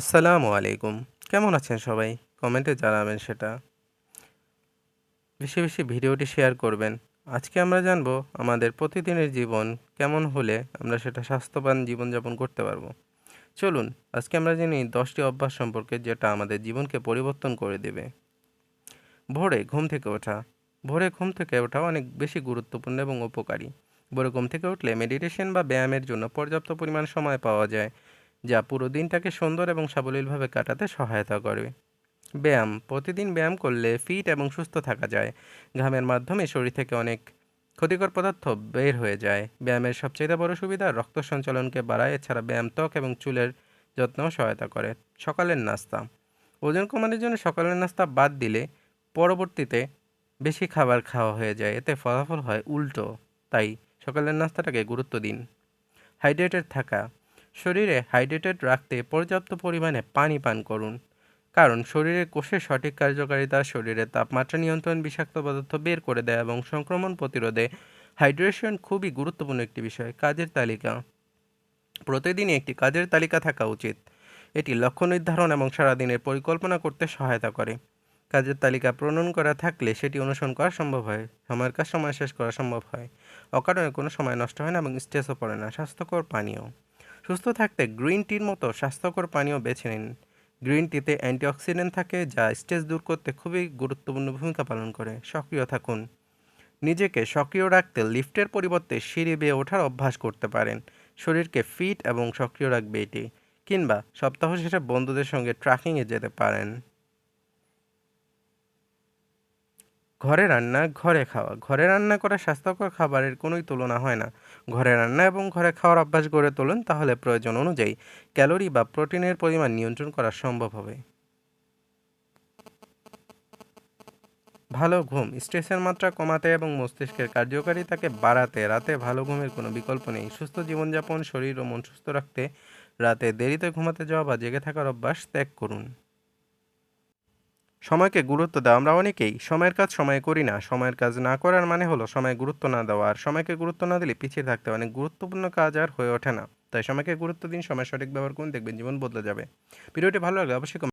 আসসালামু আলাইকুম। কেমন আছেন সবাই? কমেন্টে জানাবেন সেটা। বেশি বেশি ভিডিওটি শেয়ার করবেন। আজকে আমরা জানব আমাদের প্রতিদিনের জীবন কেমন হলে আমরা সেটা স্বাস্থ্যবান জীবনযাপন করতে পারব। চলুন, আজকে আমরা জানি দশটি অভ্যাস সম্পর্কে যেটা আমাদের জীবনকে পরিবর্তন করে দেবে। ভোরে ঘুম থেকে ওঠা। ভোরে ঘুম থেকে ওঠা অনেক বেশি গুরুত্বপূর্ণ এবং উপকারী। ভোরে ঘুম থেকে উঠলে মেডিটেশন বা ব্যায়ামের জন্য পর্যাপ্ত পরিমাণ সময় পাওয়া যায়। যা পুরো দিনটাকে সুন্দর এবং সাবলীলভাবে কাটাতে সহায়তা করে। ব্যায়াম, প্রতিদিন ব্যায়াম করলে ফিট এবং সুস্থ থাকা যায়। ঘামের মাধ্যমে শরীর থেকে অনেক ক্ষতিকর পদার্থ বের হয়ে যায়। ব্যায়ামের সবচেয়ে বড় সুবিধা রক্ত সঞ্চালনকে বাড়ায়, এছাড়া ব্যায়াম ত্বক এবং চুলের যত্নেও সহায়তা করে। সকালের নাস্তা। ওজন কমানোর জন্য সকালের নাস্তা বাদ দিলে পরবর্তীতে বেশি খাবার খাওয়া হয়ে যায়। এতে ফলাফল হয় উল্টো, তাই সকালের নাস্তাটাকে গুরুত্ব দিন। হাইড্রেটেড থাকা। শরীরে হাইড্রেটেড রাখতে পর্যাপ্ত পরিমাণে পানি পান করুন। কারণ শরীরের কোষের সঠিক কার্যকারিতা শরীরের তাপমাত্রা নিয়ন্ত্রণ, বিষাক্ত পদার্থ বের করে দেয় এবং সংক্রমণ প্রতিরোধে হাইড্রেশন খুবই গুরুত্বপূর্ণ একটি বিষয়, কাজের তালিকা। প্রতিদিনই একটি কাজের তালিকা থাকা উচিত। এটি লক্ষ্য নির্ধারণ এবং সারাদিনের পরিকল্পনা করতে সহায়তা করে। কাজের তালিকা প্রণয়ন করা থাকলে সেটি অনুসরণ করা সম্ভব হয়। সময়ের কাজ সময় শেষ করা সম্ভব হয়। অকারণে কোনো সময় নষ্ট হয় না এবং স্ট্রেসও পড়ে না। স্বাস্থ্যকর পানীয়। সুস্থ থাকতে গ্রিন টির মতো স্বাস্থ্যকর পানীয় বেছে নিন। গ্রিন টিতে অ্যান্টিঅক্সিডেন্ট থাকে, যা স্ট্রেস দূর করতে খুবই গুরুত্বপূর্ণ ভূমিকা পালন করে। সক্রিয় থাকুন। নিজেকে সক্রিয় রাখতে লিফটের পরিবর্তে সিঁড়ি বেয়ে ওঠার অভ্যাস করতে পারেন। শরীরকে ফিট এবং সক্রিয় রাখবে এটি। কিংবা সপ্তাহ শেষে বন্ধুদের সঙ্গে ট্রাকিংয়ে যেতে পারেন। ঘরে রান্না, ঘরে খাওয়া। ঘরে রান্না করা স্বাস্থ্যকর খাবারের কোনোই তুলনা হয় না। ঘরে রান্না এবং ঘরে খাওয়ার অভ্যাস গড়ে তুলুন, তাহলে প্রয়োজন অনুযায়ী ক্যালোরি বা প্রোটিনের পরিমাণ নিয়ন্ত্রণ করা সম্ভব হবে। ভালো ঘুম, স্ট্রেসের মাত্রা কমাতে এবং মস্তিষ্কের কার্যকারিতাকে বাড়াতে রাতে ভালো ঘুমের কোনো বিকল্প নেই। সুস্থ জীবনযাপন, শরীর ও মন সুস্থ রাখতে রাতে দেরিতে ঘুমাতে যাওয়া বা জেগে থাকার অভ্যাস ত্যাগ করুন। সময়কে গুরুত্ব দেওয়া আমরা অনেকেই সময়ের কাজ সময়ে করি না। সময়ের কাজ না করার মানে হলো সময় গুরুত্ব না দেওয়া। আর সময়কে গুরুত্ব না দিলে পিছিয়ে থাকতে অনেক গুরুত্বপূর্ণ কাজ আর হয়ে ওঠে না। তাই সময়কে গুরুত্ব দিন, সময় সঠিক ব্যবহার করুন, দেখবেন জীবন বদলে যাবে। ভিডিওটি ভালো লাগলে অবশ্যই